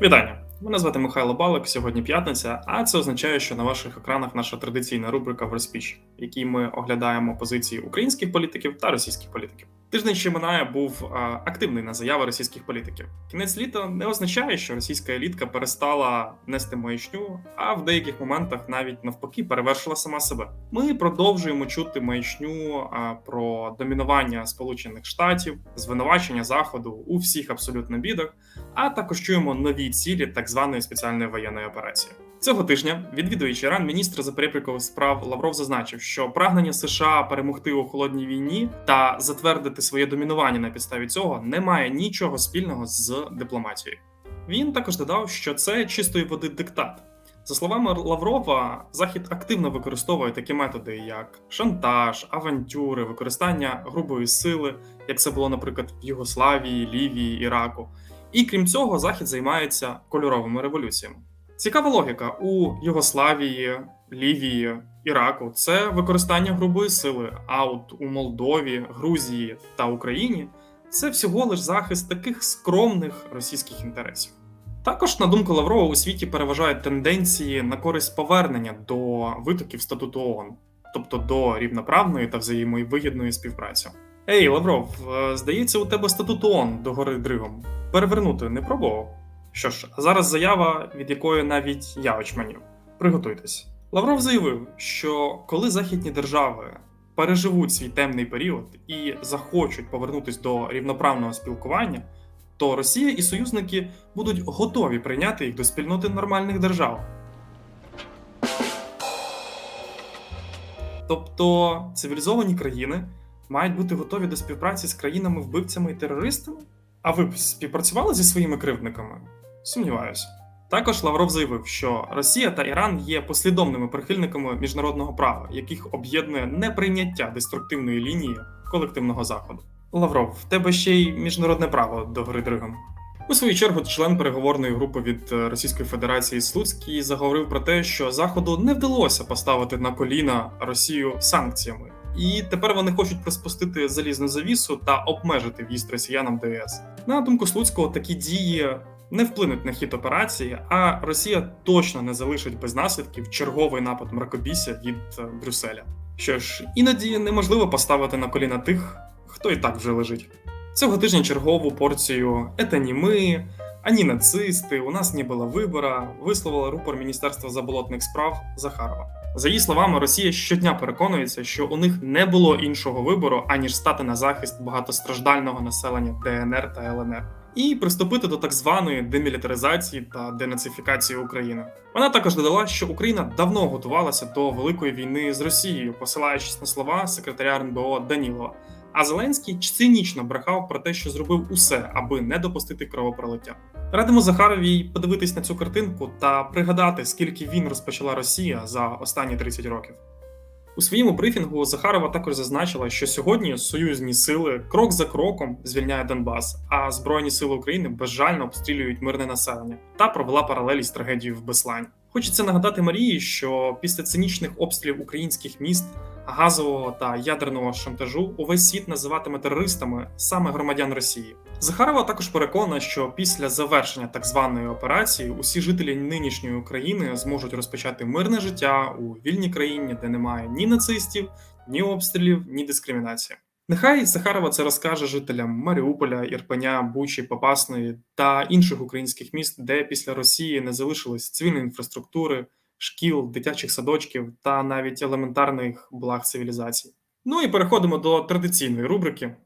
Вітання! Мене звати Михайло Балик. Сьогодні п'ятниця, а це означає, що на ваших екранах наша традиційна рубрика в розпіч, в якій ми оглядаємо позиції українських політиків та російських політиків. Тиждень, що минає, був активний на заяви російських політиків. Кінець літа не означає, що російська елітка перестала нести маячню, а в деяких моментах навіть навпаки перевершила сама себе. Ми продовжуємо чути маячню про домінування Сполучених Штатів, звинувачення Заходу у всіх абсолютно бідах а також чуємо нові цілі так званої спеціальної воєнної операції. Цього тижня, відвідуючи Іран, міністр запереприкових справ Лавров зазначив, що прагнення США перемогти у холодній війні та затвердити своє домінування на підставі цього не має нічого спільного з дипломатією. Він також додав, що це чистої води диктат. За словами Лаврова, Захід активно використовує такі методи, як шантаж, авантюри, використання грубої сили, як це було, наприклад, в Югославії, Лівії, Іраку. І крім цього, Захід займається кольоровими революціями. Цікава логіка у Югославії, Лівії, Іраку це використання грубої сили. А от у Молдові, Грузії та Україні це всього лиш захист таких скромних російських інтересів. Також, на думку Лаврова, у світі переважають тенденції на користь повернення до витоків статуту ООН, тобто до рівноправної та взаємовигідної співпраці. Ей, Лавров, е, здається, у тебе статут ООН до гори Дригом. Перевернути не пробував? Що ж, зараз заява, від якої навіть я очманів. Приготуйтесь. Лавров заявив, що коли західні держави переживуть свій темний період і захочуть повернутися до рівноправного спілкування, то Росія і союзники будуть готові прийняти їх до спільноти нормальних держав. Тобто цивілізовані країни мають бути готові до співпраці з країнами-вбивцями і терористами? А ви б співпрацювали зі своїми кривдниками? Сумніваюся. Також Лавров заявив, що Росія та Іран є послідовними прихильниками міжнародного права, яких об'єднує неприйняття деструктивної лінії колективного заходу. Лавров, в тебе ще й міжнародне право до гори Дригом. У свою чергу, член переговорної групи від Російської Федерації Слуцький заговорив про те, що Заходу не вдалося поставити на коліна Росію санкціями, і тепер вони хочуть приспустити залізну завісу та обмежити в'їзд росіянам до ЄС. На думку Слуцького, такі дії не вплинуть на хід операції, а Росія точно не залишить без наслідків черговий напад мракобісся від Брюсселя. Що ж, іноді неможливо поставити на коліна тих, хто і так вже лежить. Цього тижня чергову порцію «Это не ми», ані нацисти, у нас не було вибора, висловила рупор Міністерства заболотних справ Захарова. За її словами, Росія щодня переконується, що у них не було іншого вибору, аніж стати на захист багатостраждального населення ДНР та ЛНР. І приступити до так званої демілітаризації та денацифікації України. Вона також додала, що Україна давно готувалася до великої війни з Росією, посилаючись на слова секретаря РНБО Данілова. А Зеленський цинічно брехав про те, що зробив усе, аби не допустити кровопролиття. Радимо Захаровій подивитись на цю картинку та пригадати, скільки він розпочала Росія за останні 30 років. У своєму брифінгу Захарова також зазначила, що сьогодні союзні сили крок за кроком звільняють Донбас, а Збройні сили України безжально обстрілюють мирне населення та провела паралелі з трагедією в Беслані. Хочеться нагадати Марії, що після цинічних обстрілів українських міст газового та ядерного шантажу увесь світ називатиме терористами саме громадян Росії. Захарова також переконана, що після завершення так званої операції усі жителі нинішньої України зможуть розпочати мирне життя у вільній країні, де немає ні нацистів, ні обстрілів, ні дискримінації. Нехай Захарова це розкаже жителям Маріуполя, Ірпеня, Бучі, Попасної та інших українських міст, де після Росії не залишилось цивільної інфраструктури шкіл, дитячих садочків та навіть елементарних благ цивілізації. Ну і переходимо до традиційної рубрики.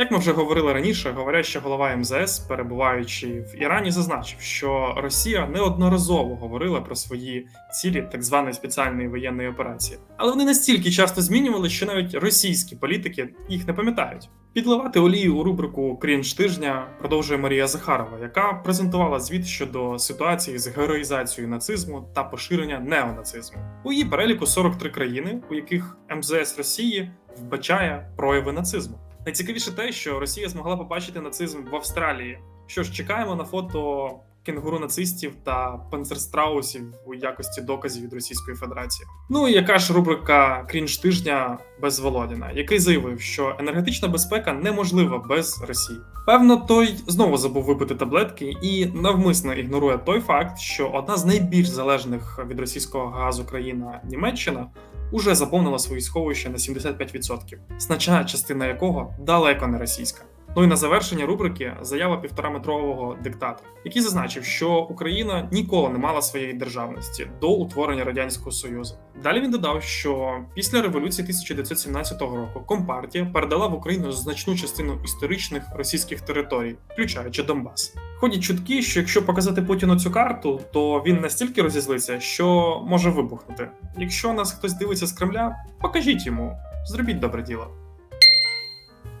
Як ми вже говорили раніше, говорять, голова МЗС, перебуваючи в Ірані, зазначив, що Росія неодноразово говорила про свої цілі так званої спеціальної воєнної операції, але вони настільки часто змінювали, що навіть російські політики їх не пам'ятають. Підливати олію у рубрику Крінж тижня продовжує Марія Захарова, яка презентувала звіт щодо ситуації з героїзацією нацизму та поширення неонацизму. У її переліку 43 країни, у яких МЗС Росії вбачає прояви нацизму. Найцікавіше те, що Росія змогла побачити нацизм в Австралії. Що ж, чекаємо на фото кенгуру нацистів та панцерстраусів у якості доказів від Російської Федерації. Ну і яка ж рубрика крінж тижня без Володіна, який заявив, що енергетична безпека неможлива без Росії. Певно, той знову забув випити таблетки і навмисно ігнорує той факт, що одна з найбільш залежних від російського газу країна Німеччина уже заповнила свої сховища на 75%, значна частина якого далеко не російська. Ну і на завершення рубрики заява півтораметрового диктатора, який зазначив, що Україна ніколи не мала своєї державності до утворення радянського союзу. Далі він додав, що після революції 1917 року Компартія передала в Україну значну частину історичних російських територій, включаючи Донбас. Ходять чутки, що якщо показати Путіну цю карту, то він настільки розізлиться, що може вибухнути. Якщо нас хтось дивиться з Кремля, покажіть йому, зробіть добре діло.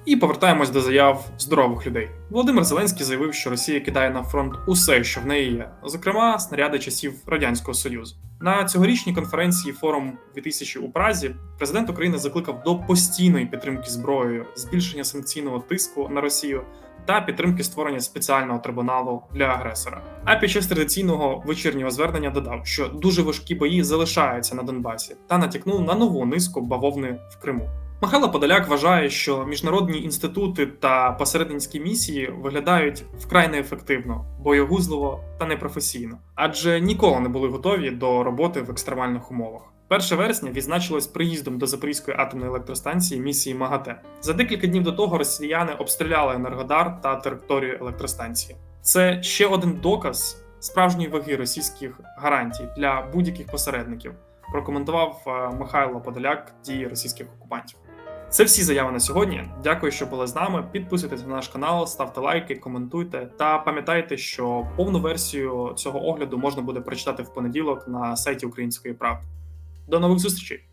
І повертаємось до заяв здорових людей. Володимир Зеленський заявив, що Росія кидає на фронт усе, що в неї є, зокрема снаряди часів радянського союзу. На цьогорічній конференції форум 2000 у Празі президент України закликав до постійної підтримки зброєю, збільшення санкційного тиску на Росію та підтримки створення спеціального трибуналу для агресора. А під час традиційного вечірнього звернення додав, що дуже важкі бої залишаються на Донбасі, та натякнув на нову низку бавовни в Криму. Михайло Подоляк вважає, що міжнародні інститути та посередницькі місії виглядають вкрай неефективно, боєгузливо та непрофесійно, адже ніколи не були готові до роботи в екстремальних умовах. 1 вересня відзначилось приїздом до Запорізької атомної електростанції місії МАГАТЕ. За декілька днів до того росіяни обстріляли Енергодар та територію електростанції. Це ще один доказ справжньої ваги російських гарантій для будь-яких посередників. Прокоментував е, Михайло Подоляк дії російських окупантів. Це всі заяви на сьогодні. Дякую, що були з нами. Підписуйтесь на наш канал, ставте лайки, коментуйте та пам'ятайте, що повну версію цього огляду можна буде прочитати в понеділок на сайті Української правди. До нових зустрічей!